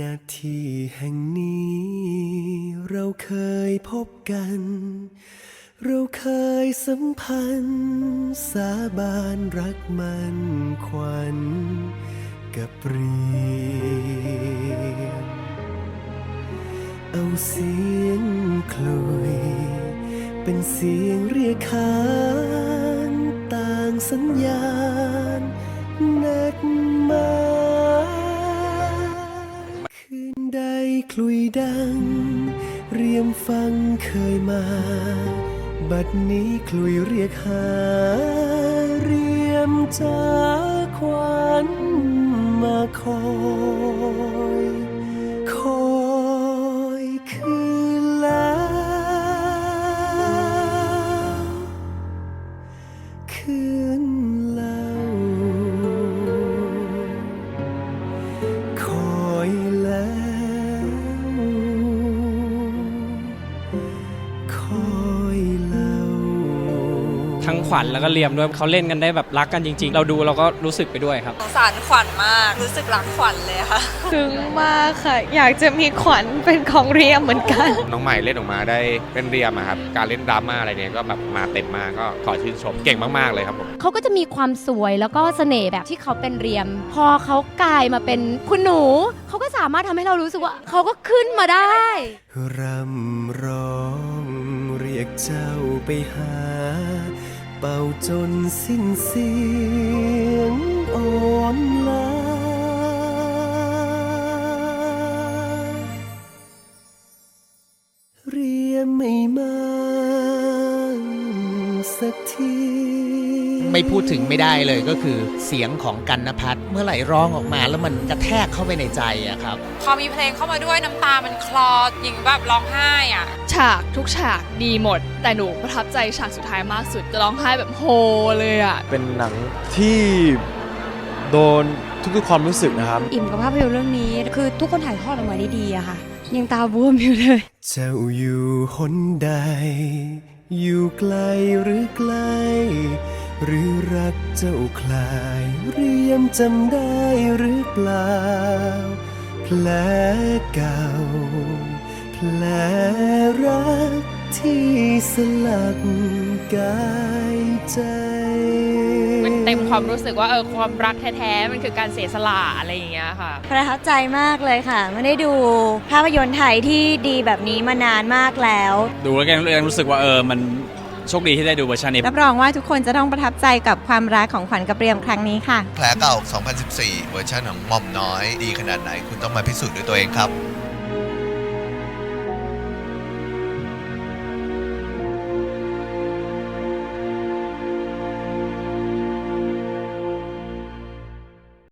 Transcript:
นาทีแห่งนี้ เราเคยพบกัน เราเคยสัมพันธ์ สาบานรักมันขวัญกับเรียมเอาเสียงคลุย เป็นเสียงเรียกขานต่างสัญญาณ เรียมฟังเคยมา บัดนี้คลุยเรียกหา เรียมจากขวัญมาคอย ทั้งขวัญแล้วก็เลียมด้วยเขาเล่นกันได้แบบรักกันจริง ๆ เราดูเราก็รู้สึกไปด้วยครับ สงสารขวัญมากรู้สึกรักขวัญเลยค่ะ ซึ้งมากค่ะ อยากจะมีขวัญเป็นของเรียมเหมือนกัน น้องใหม่เล่นออกมาได้เป็นเรียมอะครับ การเล่นดราม่าอะไรเนี่ยก็แบบมาเต็มมากก็ขอชื่นชมเก่งมาก ๆ เลยครับผม เขาก็จะมีความสวยแล้วก็เสน่ห์แบบที่เขาเป็นเรียม พอเขากลายมาเป็นคุณหนู เขาก็สามารถทำให้เรารู้สึกว่าเขาก็ขึ้นมาได้รำร้องเรียกเจ้าไปหา เป่าจนสิ้นเสียงอ่อนลาเรียมไม่มาสักที ไม่พูดถึงไม่ได้เลยก็คือเสียงของกันนพัฒน์เมื่อไหร่ร้องออกมาแล้วมันกระแทกเข้าไปในใจอะครับ พอมีเพลงเข้ามาด้วยน้ำตามันคลอหญิงแบบร้องไห้อะฉากทุกฉากดีหมด แต่หนูประทับใจฉากสุดท้ายมากสุดจะร้องไห้แบบโฮเลยอะเป็นหนังที่โดนทุกๆความรู้สึกนะครับ อิ่มกับภาพยนตร์เรื่องนี้ คือทุกคนถ่ายทอดออกมาได้ดีอะค่ะ ยังตาบวมอยู่เลยเจ้าอยู่หนใด อยู่ไกลหรือไกล หรือรักเจ้าคลายเรียมจำได้หรือเปล่าแผลเก่าแผลรักที่สลักกายใจมันเต็มความรู้สึกว่าเออความรักแท้ๆ มันคือการเสียสละอะไรอย่างเงี้ยค่ะ ประทับใจมากเลยค่ะ ไม่ได้ดูภาพยนตร์ไทยที่ดีแบบนี้มานานมากแล้ว ดูแล้วก็ยังรู้สึกว่าเออมัน โชคดีที่ได้ดูเวอร์ชันนี้รับรองว่าทุกคนจะต้องประทับใจกับความรักของขวัญกับเรียมครั้งนี้ค่ะ แผลเก่า 2014 เวอร์ชันของหม่อมน้อย ดีขนาดไหนคุณต้องมาพิสูจน์ด้วยตัวเองครับ